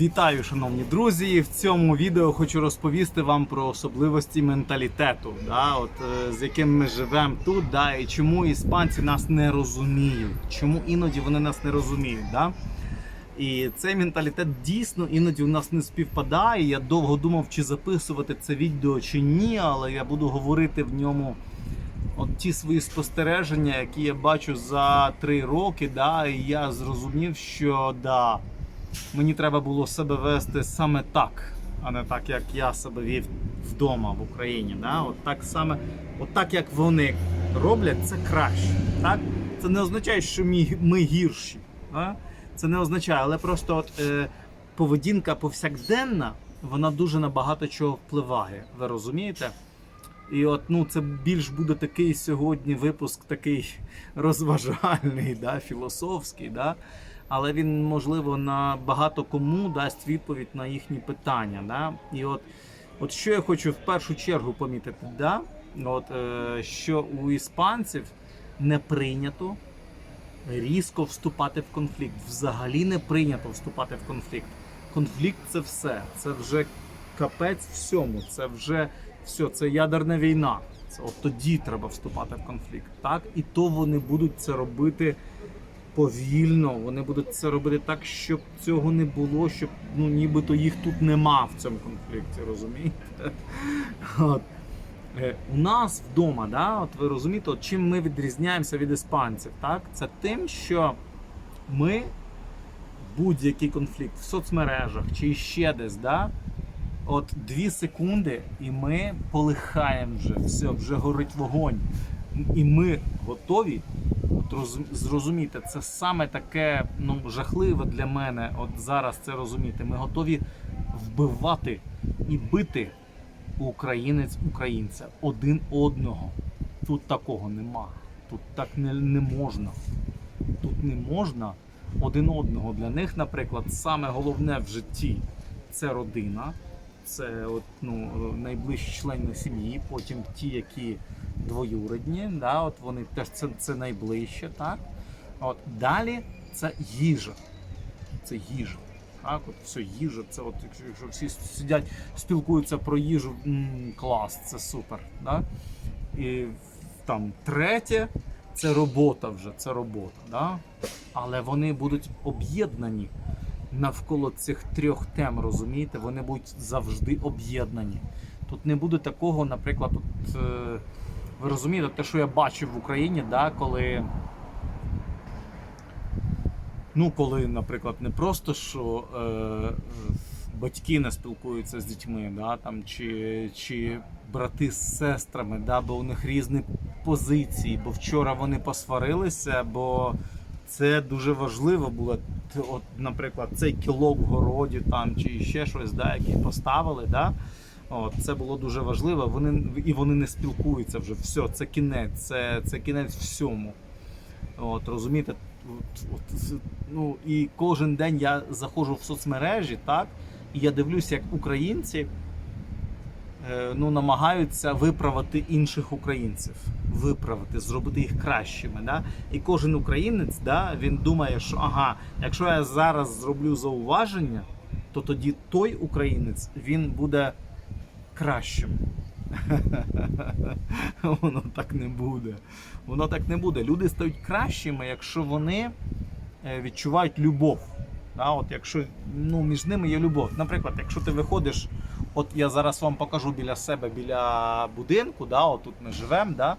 Вітаю, шановні друзі! В цьому відео хочу розповісти вам про особливості менталітету, да, от, е, з яким ми живемо тут, да, і чому іспанці нас не розуміють, чому іноді вони нас не розуміють. Да? І цей менталітет дійсно іноді у нас не співпадає. Я довго думав, чи записувати це відео чи ні, але я буду говорити в ньому от ті свої спостереження, які я бачу за три роки. Да, і я зрозумів, що да, мені треба було себе вести саме так, а не так, як я себе вів вдома в Україні. Да? От так саме, от так як вони роблять, це краще. Так? Це не означає, що ми, гірші. Да? Це не означає, але просто от, е, поведінка повсякденна, вона дуже на багато чого впливає. Ви розумієте? І от ну це більш буде такий сьогодні випуск, такий розважальний, да, філософський, да? Але він, можливо, на багато кому дасть відповідь на їхні питання. Да? І от, от що я хочу в першу чергу помітити, да? от, е, що у іспанців не прийнято різко вступати в конфлікт. Взагалі не прийнято вступати в конфлікт. Конфлікт це все. Це вже капець всьому. Це вже все, це ядерна війна. Це от тоді треба вступати в конфлікт. Так? І то вони будуть це робити повільно. Вони будуть це робити так, щоб цього не було, щоб ну нібито їх тут нема в цьому конфлікті, розумієте? От. Е, У нас вдома, да, от ви розумієте, от чим ми відрізняємося від іспанців, так? Це тим, що ми будь-який конфлікт в соцмережах чи ще десь, да, от дві секунди, і ми полихаємо вже, все, вже горить вогонь. І ми готові. Зрозуміти, це саме таке ну, жахливе для мене. От зараз це розуміти. Ми готові вбивати і бити українець українця один одного. Тут такого нема. Тут так не, не можна. Тут не можна один одного. Для них, наприклад, саме головне в житті це родина, це от, ну, найближчі члени сім'ї, потім ті, які двоюрідні, да, от вони теж це, це найближче. Так? От, далі це їжа. Це їжа. Так, от все їжа, це от якщо, всі сидять, спілкуються про їжу, м, клас, це супер. Да? І там третє це робота вже, це робота. Да? Але вони будуть об'єднані навколо цих трьох тем, розумієте? Вони будуть завжди об'єднані. Тут не буде такого, наприклад, от, е, ви розумієте, те, що я бачив в Україні, да, коли. Ну, коли, наприклад, не просто що е, батьки не спілкуються з дітьми, да, там, чи, чи брати з сестрами, да, бо у них різні позиції, бо вчора вони посварилися, бо це дуже важливо було. От, наприклад, цей кілок в городі там, чи ще щось, да, який поставили. Да, От, це було дуже важливо. Вони, і вони не спілкуються вже. Все, це кінець, це, це кінець всьому. От, розумієте, от, от, ну, і кожен день я заходжу в соцмережі, так, і я дивлюся, як українці е, ну, намагаються виправити інших українців, виправити, зробити їх кращими. Да? І кожен українець да, він думає, що ага, якщо я зараз зроблю зауваження, то тоді той українець він буде кращим. Воно так не буде. Воно так не буде. Люди стають кращими, якщо вони е, відчувають любов. Да, от якщо ну, між ними є любов. Наприклад, якщо ти виходиш, от я зараз вам покажу біля себе, біля будинку, да, от тут ми живемо, да,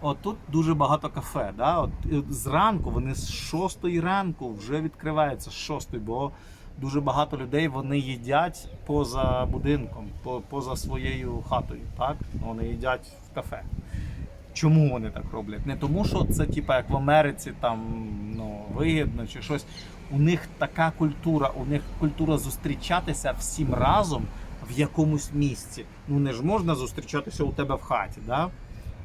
от тут дуже багато кафе. Да, от зранку вони з 6 ранку вже відкриваються з 6, бо дуже багато людей вони їдять поза будинком, по- поза своєю хатою. Так? Вони їдять в кафе. Чому вони так роблять? Не тому, що це типа як в Америці там ну, вигідно чи щось. У них така культура, у них культура зустрічатися всім разом в якомусь місці. Ну не ж можна зустрічатися у тебе в хаті, да?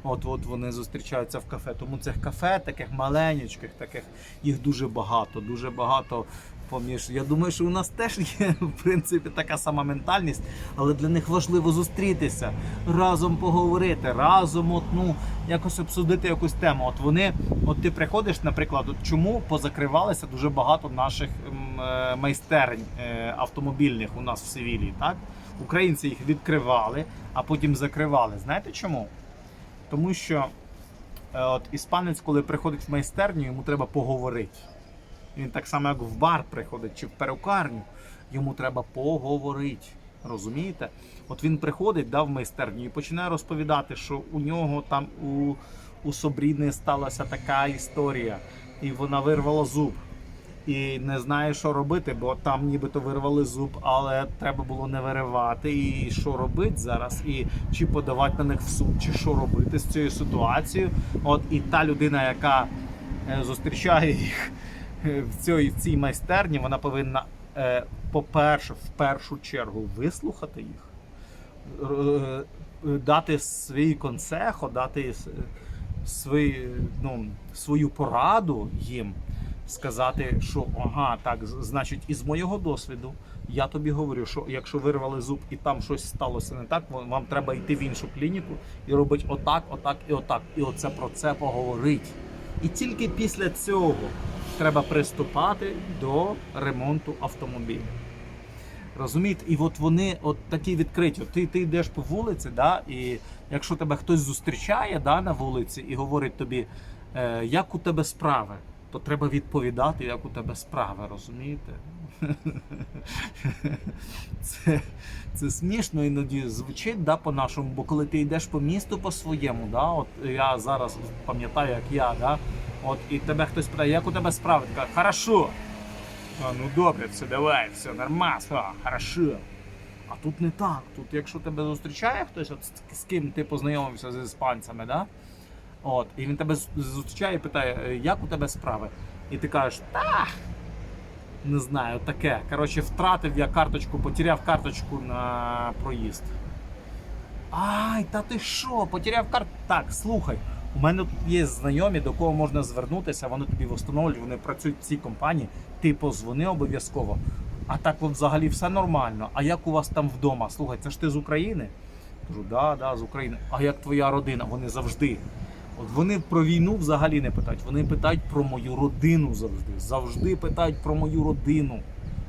От от вони зустрічаються в кафе. Тому цих кафе, таких маленьких, таких їх дуже багато, дуже багато поміж. Я думаю, що у нас теж є в принципі така сама ментальність, але для них важливо зустрітися, разом поговорити, разом от, ну, якось обсудити якусь тему. От вони, от ти приходиш, наприклад, от чому позакривалися дуже багато наших е, майстерень е, автомобільних у нас в Севілії, так? Українці їх відкривали, а потім закривали. Знаєте чому? Тому що е, от іспанець, коли приходить в майстерню, йому треба поговорити. Він так само, як в бар приходить чи в перукарню, йому треба поговорити. Розумієте? От він приходить да, в майстерню і починає розповідати, що у нього там у, у Собріни сталася така історія, і вона вирвала зуб. І не знає, що робити, бо там нібито вирвали зуб, але треба було не виривати. І що робити зараз, і чи подавати на них в суд, чи що робити з цією ситуацією. От і та людина, яка е, зустрічає їх е, в цій, в цій майстерні, вона повинна, е, по-перше, в першу чергу вислухати їх, дати свій консехо, дати свій, ну, свою пораду їм, сказати, що ага, так, значить, із моєго досвіду. Я тобі говорю, що якщо вирвали зуб і там щось сталося не так, вам треба йти в іншу клініку і робити отак, отак і отак. І оце про це поговорить. І тільки після цього треба приступати до ремонту автомобіля. Розумієте? І от вони от такі відкриті. Ти, ти йдеш по вулиці, да, і якщо тебе хтось зустрічає да, на вулиці і говорить тобі, е, як у тебе справи, то треба відповідати, як у тебе справи, розумієте? Це, це смішно іноді звучить да, по-нашому, бо коли ти йдеш по місту по-своєму, да, от я зараз пам'ятаю, як я, да, от, і тебе хтось питає, як у тебе справи? Ти хорошо. А, ну добре, все, давай, все, нормально, хорошо. А тут не так. Тут, якщо тебе зустрічає хтось, от з ким ти познайомився з іспанцями, да? От, і він тебе зустрічає і питає, «Е, як у тебе справи? І ти кажеш, та не знаю, таке. Коротше, втратив я карточку, потеряв карточку на проїзд. Ай, та ти що? Потеряв карту? Так, слухай. У мене тут є знайомі, до кого можна звернутися, вони тобі встановлюють, вони працюють в цій компанії. Ти позвони обов'язково. А так от взагалі все нормально. А як у вас там вдома? Слухай, це ж ти з України? Кажу, да, да, з України. А як твоя родина? Вони завжди. От вони про війну взагалі не питають. Вони питають про мою родину завжди. Завжди питають про мою родину.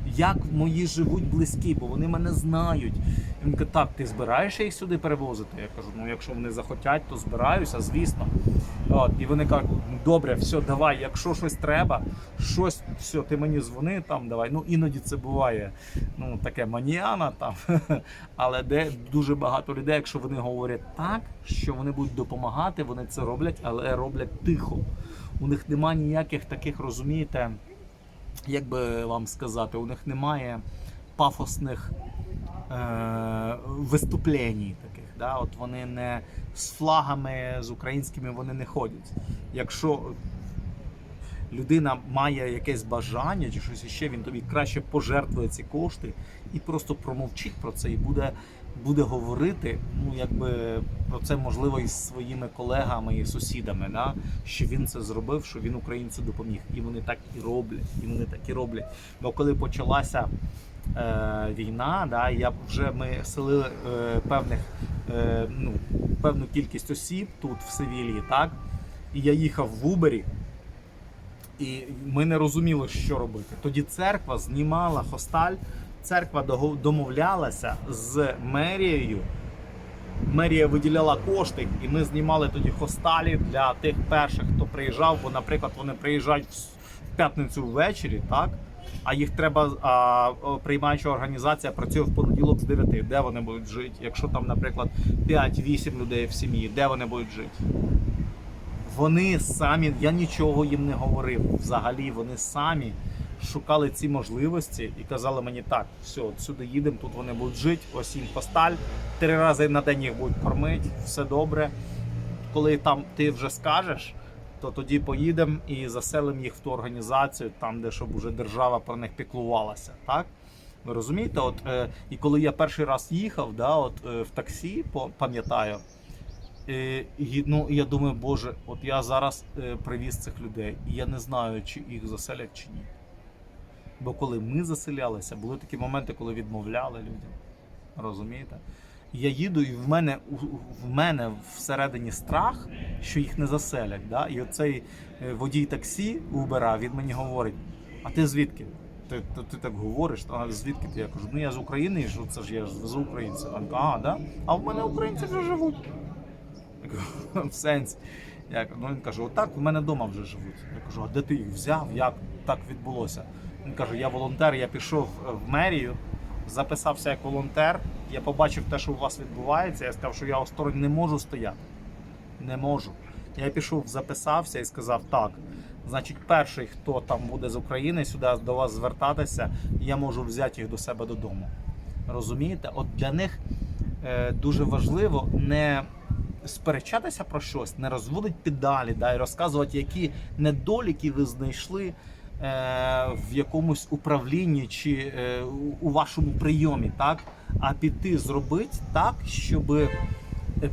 Як мої живуть близькі, бо вони мене знають. І Він каже, так, ти збираєшся їх сюди перевозити? Я кажу, ну якщо вони захотять, то збираюся, звісно. От, і вони кажуть, ну добре, все, давай, якщо щось треба, щось, все, ти мені дзвони там, давай. Ну іноді це буває ну, таке маніана там. Але де дуже багато людей, якщо вони говорять так, що вони будуть допомагати, вони це роблять, але роблять тихо. У них немає ніяких таких, розумієте, як би вам сказати, у них немає пафосних е- виступлень таких. Да? От вони не з флагами, з українськими вони не ходять. Якщо людина має якесь бажання чи щось іще, він тобі краще пожертвує ці кошти і просто промовчить про це і буде, буде говорити, ну якби про це можливо із своїми колегами і сусідами, да? що він це зробив, що він українцю допоміг. І вони так і роблять, і вони так і роблять. Бо коли почалася е, війна, да, я вже ми селили е, певних е, ну, певну кількість осіб тут в Севілії, так? І я їхав в Убері. І ми не розуміли, що робити. Тоді церква знімала хосталь, церква домовлялася з мерією. Мерія виділяла кошти, і ми знімали тоді хосталі для тих перших, хто приїжджав. Бо, наприклад, вони приїжджають в п'ятницю ввечері, так? А їх треба, а приймаюча організація працює в понеділок з 9. Де вони будуть жити? Якщо там, наприклад, 5-8 людей в сім'ї, де вони будуть жити? Вони самі, я нічого їм не говорив. Взагалі, вони самі шукали ці можливості і казали мені так: все, от сюди їдемо, тут вони будуть жити, ось їм посталь, три рази на день їх будуть кормити, все добре. Коли там ти вже скажеш, то тоді поїдемо і заселимо їх в ту організацію, там, де щоб уже держава про них піклувалася. Так? Ви розумієте? От, е, і коли я перший раз їхав, да, от, е, в таксі, пам'ятаю, і, ну, я думаю, боже, от я зараз е, привіз цих людей, і я не знаю, чи їх заселять чи ні. Бо коли ми заселялися, були такі моменти, коли відмовляли людям. Розумієте? Я їду, і в мене, в мене всередині страх, що їх не заселять. Да? І оцей е, водій таксі Убера, він мені говорить: а ти звідки? ти, ти, ти так говориш, а звідки ти? Я кажу, ну я з України, і що це ж я з українців. А, да? А в мене українці вже живуть. В сенсі. Я, ну, він каже, отак в мене вдома вже живуть. Я кажу, а де ти їх взяв? Як так відбулося? Він каже, я волонтер, я пішов е, в мерію, записався як волонтер, я побачив те, що у вас відбувається. Я сказав, що я осторонь не можу стояти. Не можу. Я пішов, записався і сказав так. Значить, перший, хто там буде з України, сюди до вас звертатися, я можу взяти їх до себе додому. Розумієте? От для них е, дуже важливо не сперечатися про щось, не розводити педалі, да, і розказувати, які недоліки ви знайшли е, в якомусь управлінні чи е, у- вашому прийомі, так? а піти зробити так, щоб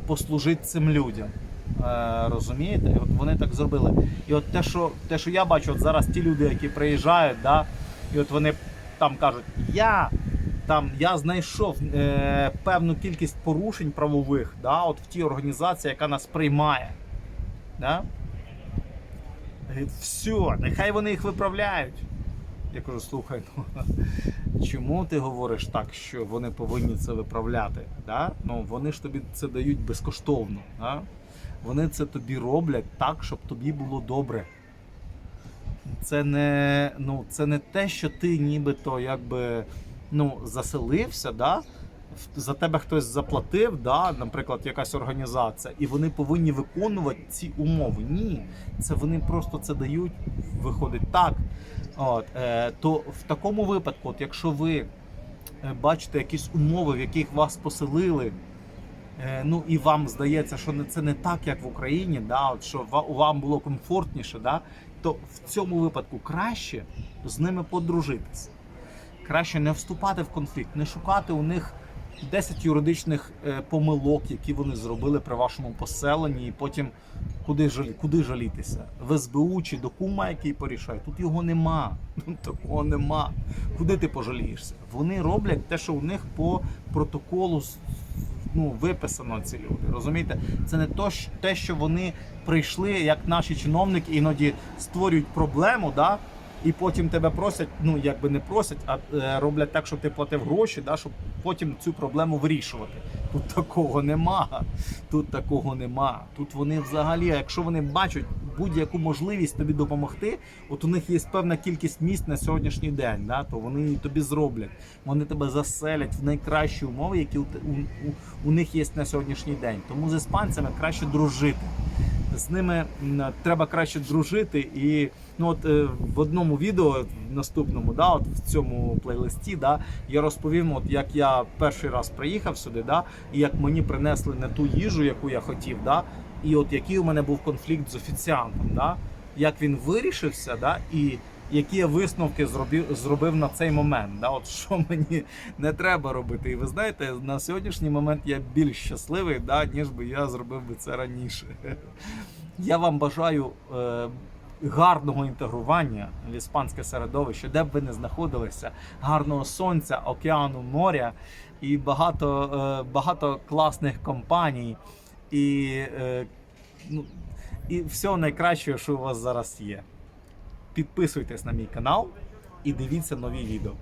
послужити цим людям. Е, розумієте? От вони так зробили. І от те, що, те, що я бачу, от зараз ті люди, які приїжджають, да, і от вони там кажуть, я там я знайшов е, певну кількість порушень правових да, от в тій організації, яка нас приймає. Да? Все, нехай вони їх виправляють. Я кажу, слухай, ну чому ти говориш так, що вони повинні це виправляти? Да? Ну, вони ж тобі це дають безкоштовно. Да? Вони це тобі роблять так, щоб тобі було добре. Це не, ну, це не те, що ти нібито якби ну, заселився, да? за тебе хтось заплатив, да? наприклад, якась організація, і вони повинні виконувати ці умови. Ні, це вони просто це дають, виходить так. От, е, то в такому випадку, от якщо ви е, бачите якісь умови, в яких вас поселили, е, ну і вам здається, що це не так, як в Україні, да, от, що вам було комфортніше, да, то в цьому випадку краще з ними подружитися. Краще не вступати в конфлікт, не шукати у них 10 юридичних е, помилок, які вони зробили при вашому поселенні, і потім куди, куди жалітися? В СБУ чи до кума, який порішає. Тут його нема. Такого нема. Куди ти пожалієшся? Вони роблять те, що у них по протоколу ну, виписано ці люди. Розумієте? Це не то, те, що вони прийшли, як наші чиновники іноді створюють проблему, да? І потім тебе просять, ну якби не просять, а е, роблять так, щоб ти платив гроші, да, щоб потім цю проблему вирішувати. Тут такого нема. Тут такого нема. Тут вони взагалі, якщо вони бачать будь-яку можливість тобі допомогти, от у них є певна кількість місць на сьогоднішній день, да, то вони тобі зроблять. Вони тебе заселять в найкращі умови, які у, у, у, них є на сьогоднішній день. Тому з іспанцями краще дружити. З ними треба краще дружити. І ну от е, в одному відео, в наступному, да, от в цьому плейлисті, да, я розповім, от як я перший раз приїхав сюди, да, і як мені принесли не ту їжу, яку я хотів, да, і от який у мене був конфлікт з офіціантом, да, як він вирішився, да, і які я висновки зробив, зробив на цей момент. Да, от що мені не треба робити. І ви знаєте, на сьогоднішній момент я більш щасливий, да, ніж би я зробив би це раніше. Я вам бажаю е, гарного інтегрування в іспанське середовище, де б ви не знаходилися, гарного сонця, океану, моря і багато, е, багато класних компаній. І, е, ну, і всього найкращого, що у вас зараз є. Підписуйтесь на мій канал і дивіться нові відео.